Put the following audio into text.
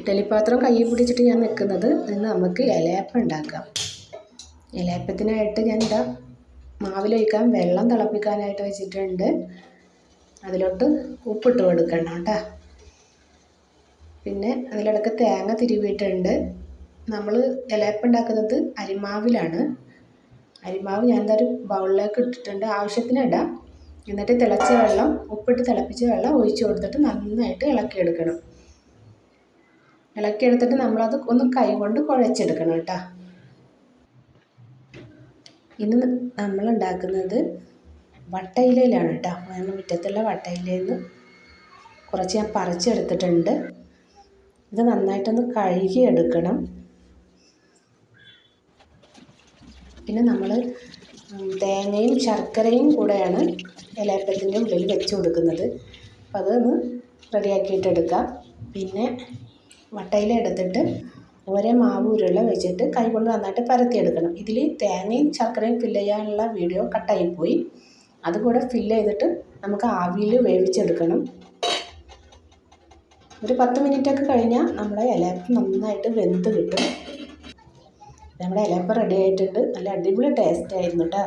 ഇഡ്ഡലി പാത്രം കയ്യിൽ പിടിച്ചിട്ട് ഞാൻ നിൽക്കുന്നത് ഇന്ന് നമുക്ക് ഇലയപ്പം ഉണ്ടാക്കാം. ഇലയപ്പത്തിനായിട്ട് ഞാൻ ഇതാ മാവിലൊഴിക്കാൻ വെള്ളം തിളപ്പിക്കാനായിട്ട് വെച്ചിട്ടുണ്ട്. അതിലോട്ട് ഉപ്പിട്ട് കൊടുക്കണം കേട്ടോ. പിന്നെ അതിലിടക്ക് തേങ്ങ തിരുവിയിട്ടുണ്ട്. നമ്മൾ ഇലയപ്പം ഉണ്ടാക്കുന്നത് അരിമാവിലാണ്. അരിമാവ് ഞാൻ എന്താ ഒരു ബൗളിലേക്ക് ഇട്ടിട്ടുണ്ട്. ആവശ്യത്തിന് ഇടാം. എന്നിട്ട് തിളച്ച വെള്ളം ഉപ്പിട്ട് തിളപ്പിച്ച വെള്ളം ഒഴിച്ചു കൊടുത്തിട്ട് നന്നായിട്ട് ഇളക്കിയെടുക്കണം. ഇളക്കിയെടുത്തിട്ട് നമ്മളത് ഒന്ന് കൈ കൊണ്ട് കുഴച്ചെടുക്കണം കേട്ടോ. ഇന്ന് നമ്മൾ ഉണ്ടാക്കുന്നത് വട്ടയിലയിലാണ് കേട്ടോ. ഞാൻ മുറ്റത്തുള്ള വട്ടയിലയിൽ നിന്ന് കുറച്ച് ഞാൻ പറിച്ചെടുത്തിട്ടുണ്ട്. ഇത് നന്നായിട്ടൊന്ന് കഴുകി എടുക്കണം. പിന്നെ നമ്മൾ തേങ്ങയും ശർക്കരയും കൂടെയാണ് ഇലയപ്പത്തിന്റെ ഉള്ളിൽ വെച്ച് കൊടുക്കുന്നത്. അപ്പോൾ അതൊന്ന് റെഡിയാക്കിയിട്ടെടുക്കാം പിന്നെ വട്ടയില എടുത്തിട്ട് ഒരേ മാവ് ഉരുള വെച്ചിട്ട് കൈകൊണ്ട് നന്നായിട്ട് പരത്തിയെടുക്കണം. ഇതിൽ തേങ്ങയും ശർക്കരയും ഫില്ല് ചെയ്യാനുള്ള വീഡിയോ കട്ടായിപ്പോയി. അതുകൂടെ ഫില്ല് ചെയ്തിട്ട് നമുക്ക് ആവിയിൽ വേവിച്ചെടുക്കണം. ഒരു പത്ത് മിനിറ്റൊക്കെ കഴിഞ്ഞാൽ നമ്മുടെ ഇലയപ്പം നന്നായിട്ട് വെന്ത് കിട്ടും. നമ്മുടെ ഇലയപ്പം റെഡി ആയിട്ടുണ്ട്. നല്ല അടിപൊളി ടേസ്റ്റ് ആയിരുന്നു കേട്ടോ